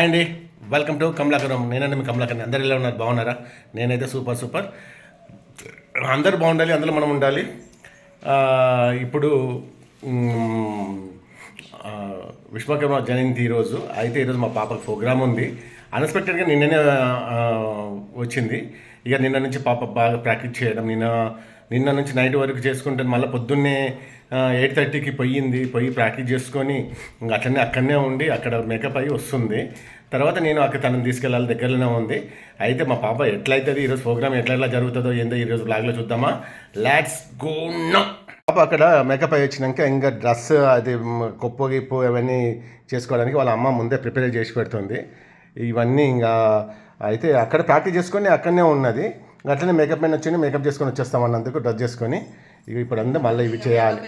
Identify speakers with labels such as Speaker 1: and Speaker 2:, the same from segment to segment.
Speaker 1: Hi అండి. Welcome to Kamalakaram. నేనండి మీ కమలాకరం అందరు ఎలా ఉన్నారు? బాగున్నారా? నేనైతే సూపర్ సూపర్. అందరు బాగుండాలి అందులో మనం ఉండాలి. ఇప్పుడు విశ్వకర్మ జయంతి ఈరోజు. అయితే ఈరోజు మా పాపకు ప్రోగ్రామ్ ఉంది. అన్ఎక్స్పెక్టెడ్గా నిన్ననే వచ్చింది. ఇక నిన్న నుంచి పాప బాగా ప్రాక్టీస్ చేయడం నిన్న నిన్న నుంచి నైట్ వరకు చేసుకుంటే మళ్ళీ పొద్దున్నే ఎయిట్ థర్టీకి పోయింది పోయి ప్రాక్టీస్ చేసుకొని ఇంకా అట్లనే అక్కడనే ఉండి అక్కడ మేకప్ అయ్యి వస్తుంది. తర్వాత నేను అక్కడ తనని తీసుకెళ్ళాలి దగ్గరలోనే ఉంది. అయితే మా పాప ఎట్లయితుంది ఈరోజు ప్రోగ్రామ్ ఎట్లా ఎట్లా జరుగుతుందో ఏందో ఈరోజు బ్లాగ్లో చూద్దామా. లాట్స్ గో నో పాప అక్కడ మేకప్ అయ్యి వచ్చినాక ఇంకా డ్రెస్ అది మ్, కొప్పు గిప్పు అవన్నీ చేసుకోవడానికి వాళ్ళ అమ్మ ముందే ప్రిపేర్ చేసి పెడుతుంది. ఇవన్నీ ఇంకా అయితే అక్కడ ప్రాక్టీస్ చేసుకొని అక్కడనే ఉన్నది. అట్లనే మేకప్ మ్యాన్ వచ్చి మేకప్ చేసుకొని వచ్చేస్తామన్నందుకు డ్రెస్ చేసుకొని. ఇక ఇప్పుడు అంతా మళ్ళీ ఇవి చేయాలి.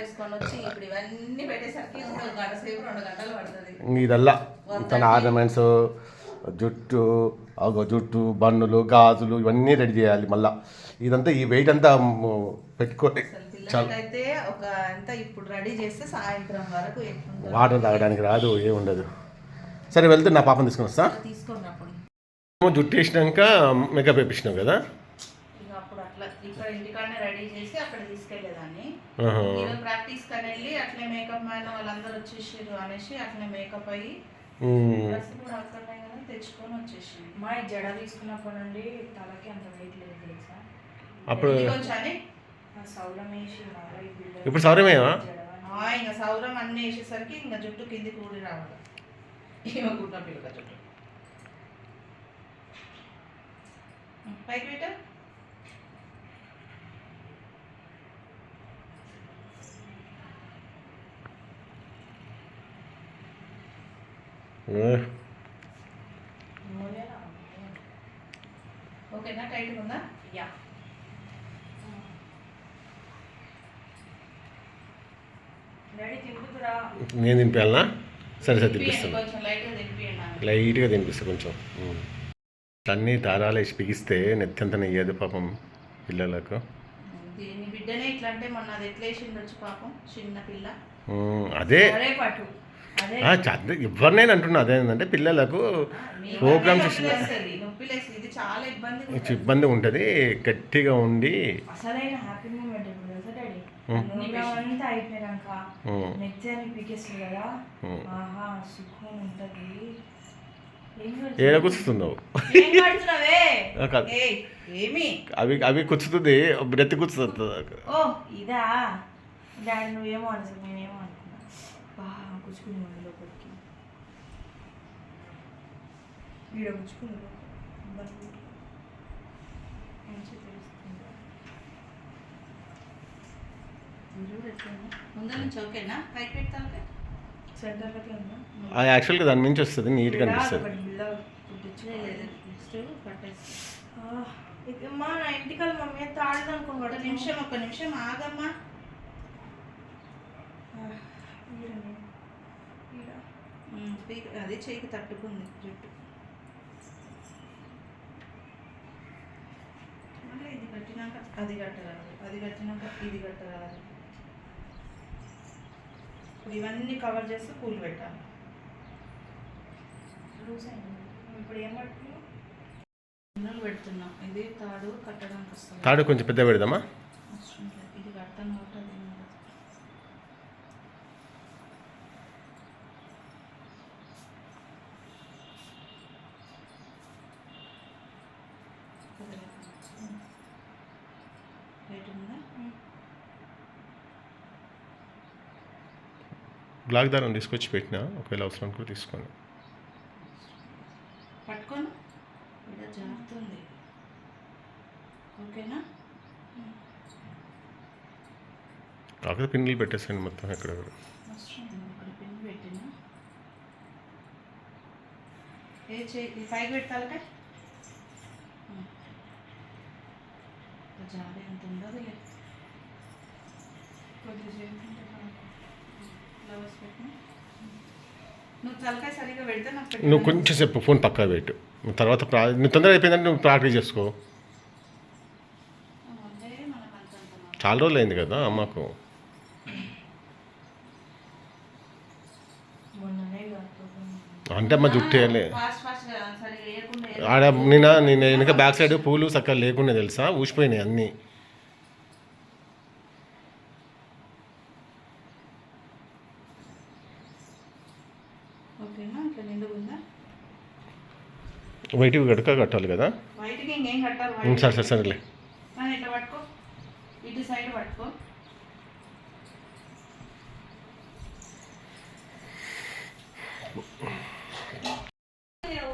Speaker 1: ఇదల్లా. తన ఆర్నమెంట్స్ జుట్టు అగో జుట్టు బన్నులు గాజులు ఇవన్నీ రెడీ చేయాలి మళ్ళా. ఇదంతా ఈ వెయిట్ అంతా
Speaker 2: ఎట్లుంటుందో?
Speaker 1: వాటర్ తాగడానికి రాదు ఏముండదు సరే వెళ్తే నా పాపని తీసుకొని వస్తా. ఏమో జుట్టు వేసినాక మేకప్ వేపించినావు కదా?
Speaker 2: ఇక్కడ ఇంటికాడనే రెడీ చేసి అక్కడ
Speaker 1: తీసుకెళ్ళేదాన్ని.
Speaker 2: ఈరోజు ప్రాక్టీస్ కని వెళ్ళి అట్లే మేకప్ మ్యాన్ వాళ్ళందరూ వచ్చేసారు అనేసి అట్లే మేకప్ అయ్యి డ్రెస్ కూడా కదా తెచ్చుకొని వచ్చేసింది
Speaker 3: మా జడ తీసుకున్నప్పటి నుండి తలకి అంత వెయిట్ లేదు తెలుసా?
Speaker 1: అప్పుడు
Speaker 3: ఆ సౌలం వేసి
Speaker 1: ఇప్పుడు సౌరమేవా
Speaker 2: ఇంకా సౌరం అన్నీ వేసేసరికి ఇంకా జుట్టు కింది కూడి రావాలి. ఏమో గుడ్డ పిల్లక జుట్టు. పైకి పెట్టు. ఓకేనా? ఉందా?
Speaker 3: యా.
Speaker 1: నేను తినిపించాలనా సరే సరే తినిపిస్తాను
Speaker 2: లైట్గా
Speaker 1: తినిపిస్తా కొంచెం. అన్నీ దారాలు వేసి బిగిస్తే నెత్తంత నెయ్యదు పాపం పిల్లలకు.
Speaker 2: బిడ్డనే ఇట్లా అంటే మొన్న అది ఎట్లా వేసిండొచ్చు పాపం? చిన్న పిల్ల.
Speaker 1: అదే.
Speaker 3: అదే పట్టు అదే
Speaker 1: ఆ, చ- ఎవరినైనా అంటున్నా అదేంటంటే పిల్లలకు ప్రోగ్రామ్స్
Speaker 2: ఇబ్బంది
Speaker 1: ఉంటుంది. గట్టిగా ఉండి ఏడ కూర్చుతున్నావు అవి అవి కూర్చుతుంది బ్రెత్తి కూర్చుతుంది.
Speaker 3: ఇదా? నువ్వేమో అనుకో నేనేమో అనుకున్నా ఉండు లోపలికి. వీడ కూర్చుకుని మంచిగా తెలుస్తుంది.
Speaker 2: ముందు నుంచి ఓకేనా? పైకి పెడతాను
Speaker 3: సెంటర్లోకి ఉందా
Speaker 1: అది యాక్చువల్గా దాని నుంచి వస్తుంది నీట్గా అనిపిస్తుంది.
Speaker 3: అమ్మా నా ఇంటికల్ మమ్మీ తాడదు
Speaker 2: ఒక
Speaker 3: అనుకోండి
Speaker 2: నిమిషం ఒక నిమిషం ఆగమ్మా. అది చేయికి తట్టుకుంది జుట్టు. మళ్ళీ ఇది కట్టినాక అది కట్టగలదు అది కట్టినాక ఇది కట్టగలదు ఇప్పుడు ఇవన్నీ కవర్ చేస్తూ పూలు పెట్టాలి.
Speaker 3: ఇప్పుడు ఏం
Speaker 2: పిన్నులు పెడుతున్నాం. ఇది తాడు కట్టడానికి వస్తుంది.
Speaker 1: తాడు కొంచెం పెద్ద పెడదామా.
Speaker 2: ఇది కట్టాను కాబట్టి అది ఏం కాదు. రైట్ ఉందా
Speaker 1: బ్లాక్ దారం తీసుకొచ్చి పెట్టినా? ఒకవేళ అవసరం కూడా తీసుకోండి
Speaker 2: పట్టుకోను. జారుతుంది. ఓకేనా?
Speaker 1: కాకపోతే పిన్నులు పెట్టేసాను మొత్తం ఎక్కడ
Speaker 2: అవసరం లేదు. ఇక్కడ పిన్ ఎంత ఫ్లవర్స్ పెట్టినా నువ్వు తలకాయ సరిగా పెడితే నాకు
Speaker 1: నువ్వు
Speaker 2: పెట్టడానికి
Speaker 1: కొంచెం సేపు ఫోన్ పక్కా పెట్టు. తర్వాత ప్రా నువ్వు తొందరగా అయిపోయిందంటే నువ్వు ప్రాక్టీస్ చేసుకో. చాలా రోజులు అయింది కదా అమ్మకు. అంటే మా జుట్టు వేయలే
Speaker 2: ఫాస్ట్ ఫాస్ట్గా సరిగా వేయకుండా
Speaker 1: ఆడ నిన్న నేను వెనక బ్యాక్ సైడ్ పూలు చక్కగా లేకుండా తెలుసా? ఊసిపోయినాయి అన్నీ. వైట్వి గడక కట్టాలి కదా? సరే సరే సరేలే.
Speaker 2: ఇటు సైడ్ పట్టుకో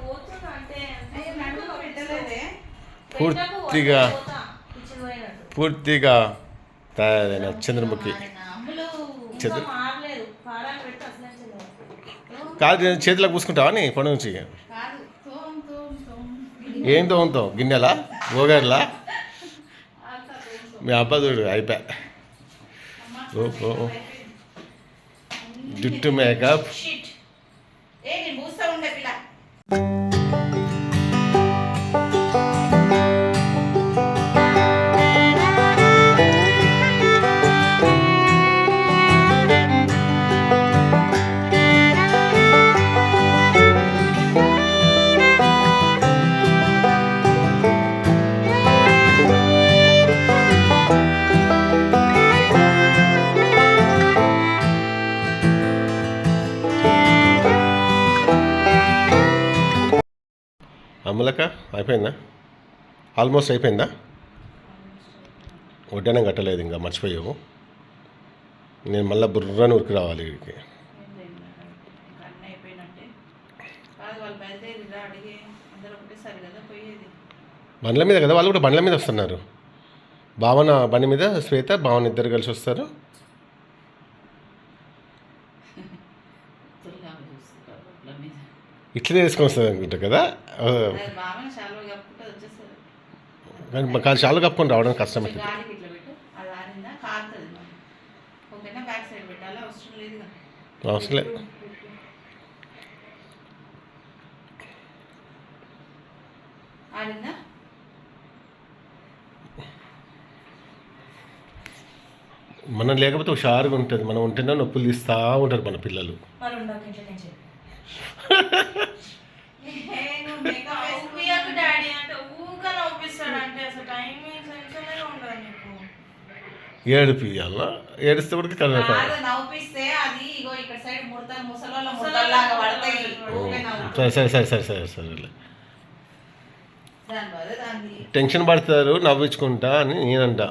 Speaker 3: పోతున్నా అంటే
Speaker 2: అయ్యో, నడుములో పెట్టలేదే
Speaker 1: పూర్తిగా పూర్తిగా తయారైన చంద్రముఖి. చంద్ర కాదు చేతిలో పూసుకుంటావా నీ పండు నుంచి? ఏం తోముతావు? గిన్నెలా? గోగారిలా? మీ అబ్బా చూడు అయిపోయా ఓ ఓ ఓ. జుట్టు మేకప్. అమ్ములక అయిపోయిందా? ఆల్మోస్ట్ అయిపోయిందా? వడ్డానం కట్టలేదు ఇంకా మర్చిపోయావు. నేను మళ్ళీ బుర్రని ఉరికి రావాలి వీడికి. బండ్ల మీద కదా వాళ్ళు కూడా బండ్ల మీద వస్తున్నారు. భావన బండి మీద శ్వేత భావన ఇద్దరు కలిసి వస్తారు
Speaker 2: తుల్లాగా చూస్తుంటారు రోడ్ల మీద
Speaker 1: ఇట్లనే వేసుకొని వస్తుంది అనుకుంటా కదా? కానీ కాదు చాలు కప్పుకొని రావడం కష్టం
Speaker 2: ఇట్లా అవసరం
Speaker 1: లేదు మనం లేకపోతే హుషారుగా ఉంటుంది. మనం ఉంటేనే నొప్పులు తీస్తూ ఉంటారు మన పిల్లలు. ఏడిపియాల ఏడిస్తే కూడా
Speaker 2: ఊరికే నవ్వు.
Speaker 1: సరే సరే సరే సరే సరే సరేలే టెన్షన్ పడతారు నవ్వించుకుంటా అని నేనంట.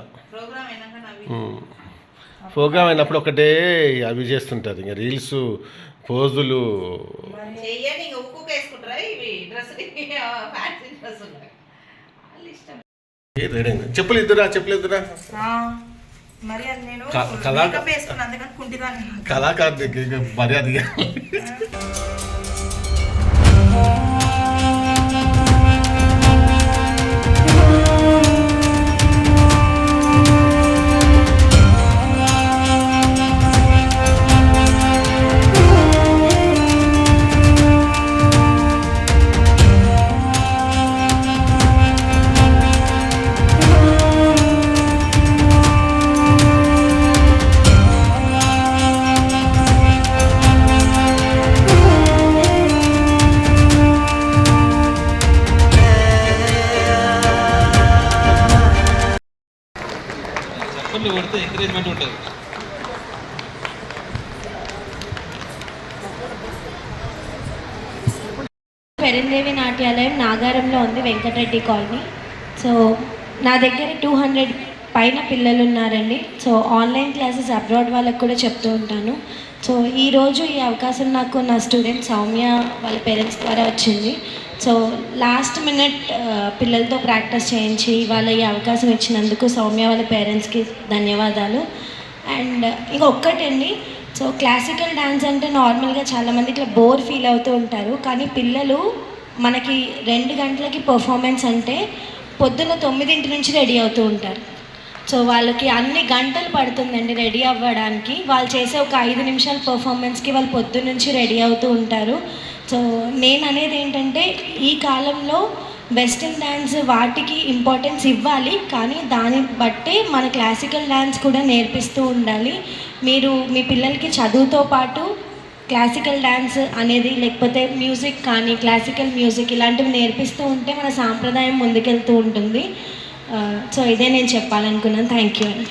Speaker 2: ప్రోగ్రామ్
Speaker 1: అయినప్పుడు ఒకటే అవి చేస్తుంటారు ఇంకా రీల్స్ పోజులు. చెప్పులు ఇద్దురా చెప్పులు ఇద్దురా
Speaker 3: మరి అది
Speaker 4: పెరందేవి నాట్యాలయం నాగారంలో ఉంది వెంకటరెడ్డి కాలనీ. సో నా దగ్గర టూ హండ్రెడ్ పైన పిల్లలు ఉన్నారండి సో ఆన్లైన్ క్లాసెస్ అబ్రాడ్ వాళ్ళకు కూడా చెప్తూ ఉంటాను. సో ఈరోజు ఈ అవకాశం నాకు నా స్టూడెంట్ సౌమ్య వాళ్ళ పేరెంట్స్ ద్వారా వచ్చింది. సో లాస్ట్ మినిట్ పిల్లలతో ప్రాక్టీస్ చేయించి వాళ్ళ ఈ అవకాశం ఇచ్చినందుకు సౌమ్య వాళ్ళ పేరెంట్స్కి ధన్యవాదాలు. అండ్ ఇంకొక్కటండి సో క్లాసికల్ డ్యాన్స్ అంటే నార్మల్గా చాలామంది ఇట్లా బోర్ ఫీల్ అవుతూ ఉంటారు. కానీ పిల్లలు మనకి రెండు గంటలకి పర్ఫార్మెన్స్ అంటే పొద్దున్న తొమ్మిదింటి నుంచి రెడీ అవుతూ ఉంటారు. సో వాళ్ళకి అన్ని గంటలు పడుతుందండి రెడీ అవ్వడానికి. వాళ్ళు చేసే ఒక ఐదు నిమిషాల పర్ఫార్మెన్స్కి వాళ్ళు పొద్దున్నుంచి రెడీ అవుతూ ఉంటారు. సో నేను అనేది ఏంటంటే ఈ కాలంలో వెస్ట్రన్ డ్యాన్స్ వాటికి ఇంపార్టెన్స్ ఇవ్వాలి కానీ దాన్ని బట్టే మన క్లాసికల్ డ్యాన్స్ కూడా నేర్పిస్తూ ఉండాలి. మీరు మీ పిల్లలకి చదువుతో పాటు క్లాసికల్ డ్యాన్స్ అనేది లేకపోతే మ్యూజిక్ కానీ క్లాసికల్ మ్యూజిక్ ఇలాంటివి నేర్పిస్తూ ఉంటే మన సాంప్రదాయం ముందుకెళ్తూ ఉంటుంది. Uh, సో ఇదే నేను చెప్పాలనుకున్నాను. థ్యాంక్ యూ అండి.